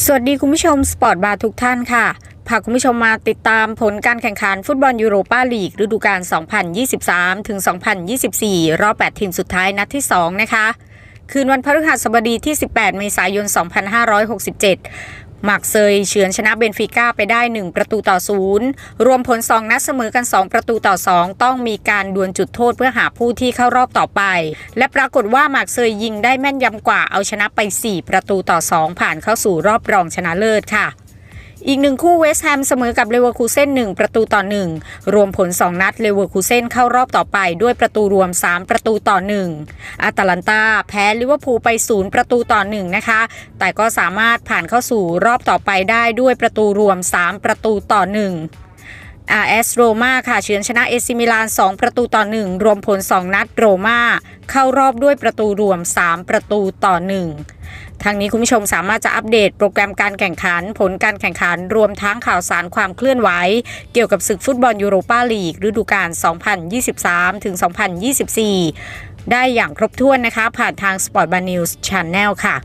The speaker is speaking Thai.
สวัสดีคุณผู้ชมสปอร์ตบาร์ทุกท่านค่ะพาคุณผู้ชมมาติดตามผลการแข่งขันฟุตบอลยูโรปาลีกฤดูกาล 2023 ถึง 2024 รอบ 8 ทีมสุดท้ายนัดที่ 2 นะคะ คืนวันพฤหัสบดีที่ 18 เมษายน 2567 มาร์กเซยเฉือนชนะเบนฟิก้าไปได้ 1 ประตูต่อ0รวมผล 2 นัดเสมอกัน 2 ประตูต่อ 2 ต้องมีการดวลจุดโทษเพื่อหาผู้ที่เข้ารอบต่อไป และปรากฏว่ามาร์กเซยยิงได้แม่นยำกว่าเอาชนะไป 4 ประตูต่อ 2 ผ่านเข้าสู่รอบรองชนะเลิศค่ะ อีกหนึ่งคู่เวสต์แฮมเสมอกับเลเวอร์คูเซ่น1ประตูต่อ 1 รวมผล 2 นัดเลเวอร์คูเซ่นเข้ารอบต่อไปด้วยประตูรวม 3 ประตูต่อ 1อาตาลันตาแพ้ลิเวอร์พูลไป 0 ประตูต่อ 1 นะคะ แต่ก็สามารถผ่านเข้าสู่รอบต่อไปได้ด้วยประตูรวม 3 ประตูต่อ 1 อาร์เอสโรมาค่ะเฉือนชนะเอซิมิลาน 2 ประตูต่อ 1 รวมผล 2 นัดโรมาเข้ารอบด้วยประตูรวม 3 ประตูต่อ 1 ทางนี้คุณผู้ชมสามารถจะอัปเดตโปรแกรมการแข่งขัน ผลการแข่งขันรวมทั้งข่าวสารความเคลื่อนไหว เกี่ยวกับศึกฟุตบอลยูโรปาลีกฤดูกาล 2023 ถึง 2024 ได้อย่างครบถ้วนนะคะ ผ่านทาง Sport Bar News Channel ค่ะ